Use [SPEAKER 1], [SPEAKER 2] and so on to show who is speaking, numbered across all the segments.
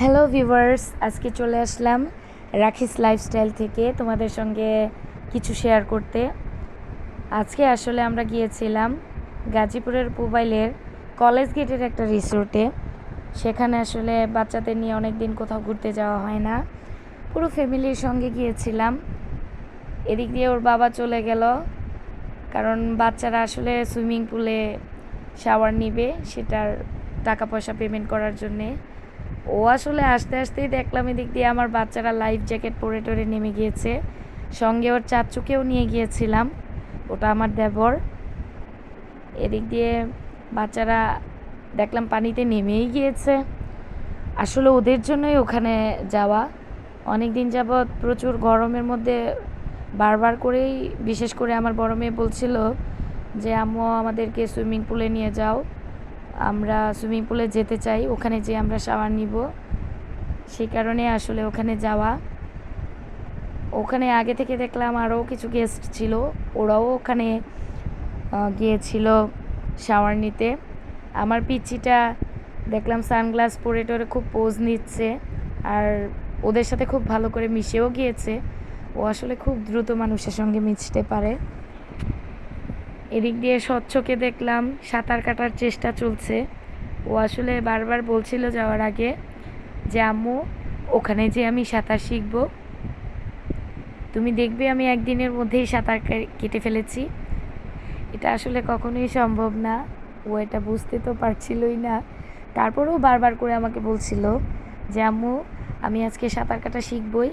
[SPEAKER 1] Hello viewers আজকে চলে আসলাম রাখিস লাইফস্টাইল থেকে তোমাদের সঙ্গে কিছু শেয়ার করতে। আজকে আসলে আমরা গিয়েছিলাম গাজীপুরের মোবাইলের কলেজ গেটের একটা রিসোর্টে সেখানে আসলে বাচ্চাদের নিয়ে অনেক দিন কোথাও ঘুরতে যাওয়া হয় না। পুরো ফ্যামিলির সঙ্গে গিয়েছিলাম। এদিক দিয়ে ওর বাবা চলে গেল। কারণ বাচ্চারা আসলে সুইমিং পুলে শাওয়ার নিবে, সেটার টাকা পয়সা পেমেন্ট করার জন্যে। ও আসলে আস্তে আস্তেই দেখলাম এদিক দিয়ে আমার বাচ্চারা লাইফ জ্যাকেট পরে টরে নেমে গিয়েছে। সঙ্গে ওর চাচুকেও নিয়ে গিয়েছিলাম। ওটা আমার দেবর। এদিক দিয়ে বাচ্চারা দেখলাম পানিতে নেমেই গিয়েছে। আসলে ওদের জন্যই ওখানে যাওয়া। অনেক দিন যাবৎ প্রচুর গরমের মধ্যে বারবার করেই, বিশেষ করে আমার বড় মেয়ে বলছিল যে, আম্মু, আমাদেরকে সুইমিং পুলে নিয়ে যাও। আমরা সুইমিং পুলে যেতে চাই, ওখানে যে আমরা শাওয়ার নিব। সেই কারণে আসলে ওখানে যাওয়া। ওখানে আগে থেকে দেখলাম আরও কিছু গেস্ট ছিল, ওরাও ওখানে গিয়েছিল শাওয়ার নিতে। আমার পিচ্চিটা দেখলাম সানগ্লাস পরে টরে খুব পোজ নিচ্ছে আর ওদের সাথে খুব ভালো করে মিশেও গিয়েছে। ও আসলে খুব দ্রুত মানুষের সঙ্গে মিশতে পারে। এদিক দিয়ে স্বচ্ছকে দেখলাম, সাঁতার কাটার চেষ্টা চলছে। ও আসলে বারবার বলছিল যাওয়ার আগে যে, আম্মু, ওখানে যে আমি সাঁতার শিখব, তুমি দেখবে আমি একদিনের মধ্যেই সাঁতার কেটে ফেলেছি। এটা আসলে কখনোই সম্ভব না। ও এটা বুঝতে তো পারছিলই না। তারপরেও বারবার করে আমাকে বলছিল যে, আম্মু, আমি আজকে সাঁতার কাটা শিখবই।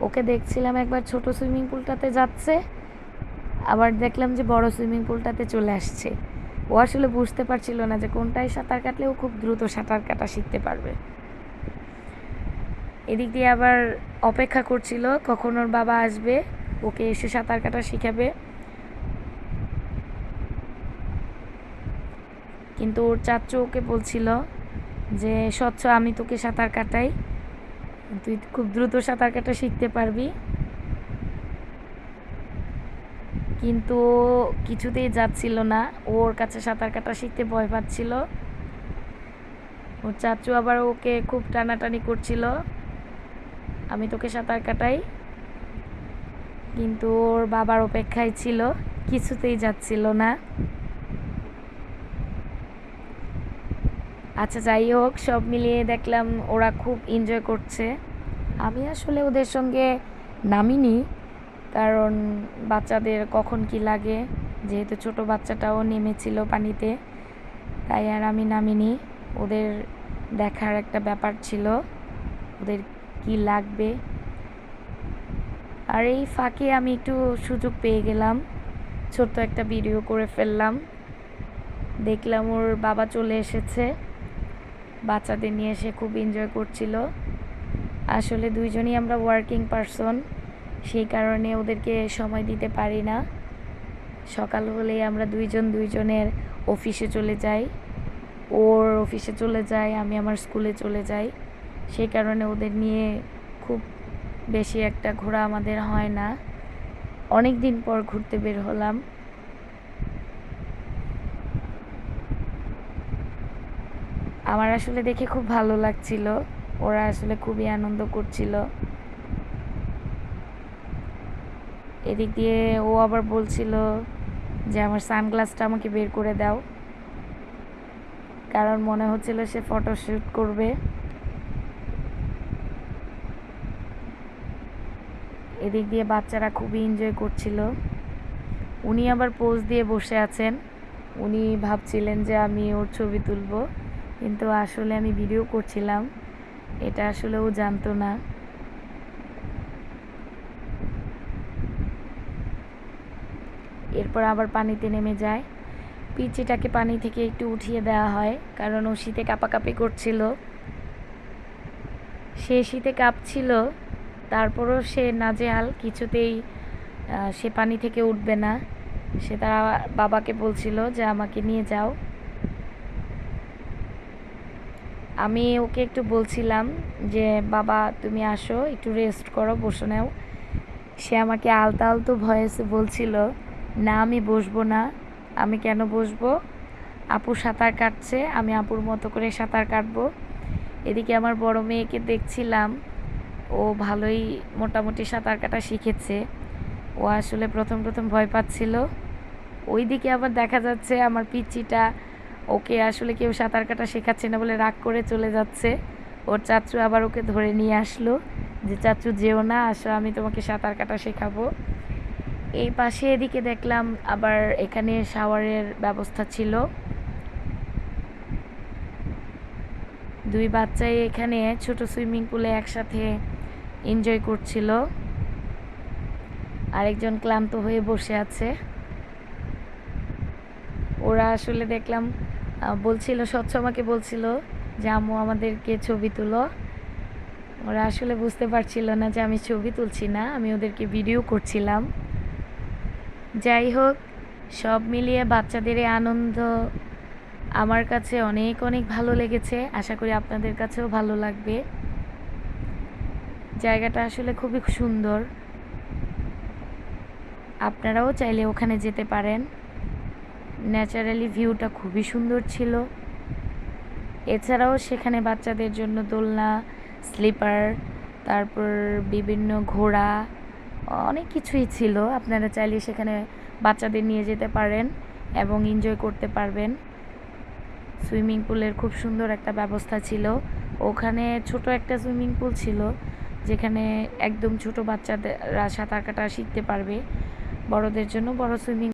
[SPEAKER 1] ওকে দেখছিলাম একবার ছোট সুইমিং পুলটাতে যাচ্ছে। আবার দেখলাম যে বড় সুইমিং পুলটাতে চলে আসছে। ও আসলে বুঝতে পারছিল না যে কোনটায় সাঁতার কাটলে ও খুব দ্রুত সাঁতার কাটা শিখতে পারবে। এদিক দিয়ে আবার অপেক্ষা করছিল, কখন ওর বাবা আসবে, ওকে এসে সাঁতার কাটা শিখাবে। কিন্তু ওর চাচু ওকে বলছিল যে, স্বচ্ছ, আমি তোকে সাঁতার কাটাই। তুই খুব দ্রুত সাঁতার কাটা শিখতে পারবি। কিন্তু কিছুতেই যাচ্ছিল না। ওর কাছে সাঁতার কাটা শিখতে ভয় পাচ্ছিল। ওর চাচু আবার ওকে খুব টানাটানি করছিল। আমি তোকে সাঁতার কাটাই। কিন্তু ওর বাবার অপেক্ষায় ছিল, কিছুতেই যাচ্ছিল না। আচ্ছা যাই হোক, সব মিলিয়ে দেখলাম ওরা খুব এনজয় করছে। আমি আসলে ওদের সঙ্গে নামিনি। কারণ বাচ্চাদের কখন কি লাগে, যেহেতু ছোট বাচ্চাটাও নেমেছিল পানিতে, তাই আর আমি নামিনি। ওদের দেখার একটা ব্যাপার ছিল, ওদের কি লাগবে। আর এই ফাঁকে আমি একটু সুযোগ পেয়ে গেলাম, ছোট্ট একটা ভিডিও করে ফেললাম। দেখলাম ওর বাবা চলে এসেছে, বাচ্চাদের নিয়ে এসে খুব এনজয় করছিল। আসলে দুইজনই আমরা ওয়ার্কিং পারসন সেই কারণে ওদেরকে সময় দিতে পারি না। সকাল হলেই আমরা দুইজন দুইজনের অফিসে চলে যাই। ওর অফিসে চলে যায় আমি আমার স্কুলে চলে যাই। সেই কারণে ওদের নিয়ে খুব বেশি একটা ঘোরা আমাদের হয় না। অনেক দিন পর ঘুরতে বের হলাম। আমার আসলে দেখে খুব ভালো লাগছিল। ওরা আসলে খুবই আনন্দ করছিল। এদিক দিয়ে ও আবার বলছিল যে আমার সানগ্লাসটা আমাকে বের করে দাও। কারণ মনে হচ্ছিল সে ফটোশ্যুট করবে। এদিক দিয়ে বাচ্চারা খুবই এনজয় করছিল। উনি আবার পোজ দিয়ে বসে আছেন। উনি ভাবছিলেন যে আমি ওর ছবি তুলবো। কিন্তু আসলে আমি ভিডিও করছিলাম। এটা আসলে ও জানতো না। এরপর আবার পানিতে নেমে যায়। পিচিটাকে পানি থেকে একটু উঠিয়ে দেওয়া হয়, কারণ ও শীতে কাঁপাকাঁপি করছিল। সে শীতে কাঁপছিল, তারপরও সে নাজেহাল, কিছুতেই সে পানি থেকে উঠবে না। সে তার বাবাকে বলছিল যে, আমাকে নিয়ে যাও। আমি ওকে একটু বলছিলাম যে, বাবা, তুমি আসো, একটু রেস্ট করো, বসে নাও। সে আমাকে আলতা আলতো ভয়েসে বলছিল না, আমি বসবো না। আমি কেন বসবো? আপু সাঁতার কাটছে, আমি আপুর মতো করে সাঁতার কাটবো। এদিকে আমার বড় মেয়েকে দেখছিলাম। ও ভালোই মোটামুটি সাঁতার কাটা শিখেছে। ও আসলে প্রথম প্রথম ভয় পাচ্ছিল। ওই দিকে আবার দেখা যাচ্ছে আমার পিচ্চিটা ওকে আসলে কেউ সাঁতার কাটা শেখাচ্ছে না বলে রাগ করে চলে যাচ্ছে। ওর চাচু আবার ওকে ধরে নিয়ে আসলো যে, চাচু, যেও না, আসো, আমি তোমাকে সাঁতার কাটা শেখাবো। এই পাশে এদিকে দেখলাম আবার এখানে শাওয়ারের ব্যবস্থা ছিল। দুই বাচ্চাই এখানে ছোট সুইমিং পুলে একসাথে এনজয় করছিল। আরেকজন ক্লান্ত হয়ে বসে আছে। ওরা আসলে দেখলাম বলছিল, স্বচ্ছ আমাকে বলছিল যে, আম্মু, আমাদেরকে ছবি তুলো। ওরা আসলে বুঝতে পারছিল না যে, আমি ছবি তুলছি না, আমি ওদেরকে ভিডিও করছিলাম। যাই হোক, সব মিলিয়ে বাচ্চাদের এই আনন্দ আমার কাছে অনেক অনেক ভালো লেগেছে। আশা করি আপনাদের কাছেও ভালো লাগবে। জায়গাটা আসলে খুবই সুন্দর। আপনারাও চাইলে ওখানে যেতে পারেন। ন্যাচারালি ভিউটা খুবই সুন্দর ছিল। এছাড়াও সেখানে বাচ্চাদের জন্য দোলনা, স্লিপার, তারপর বিভিন্ন ঘোড়া অনেক কিছুই ছিল। আপনারা চাইলে সেখানে বাচ্চাদের নিয়ে যেতে পারেন এবং এনজয় করতে পারবেন। সুইমিং পুলের খুব সুন্দর একটা ব্যবস্থা ছিল। ওখানে ছোট একটা সুইমিং পুল ছিল, যেখানে একদম ছোট বাচ্চাদের, সাঁতার কাটা শিখতে পারবে। বড়দের জন্য বড় সুইমিং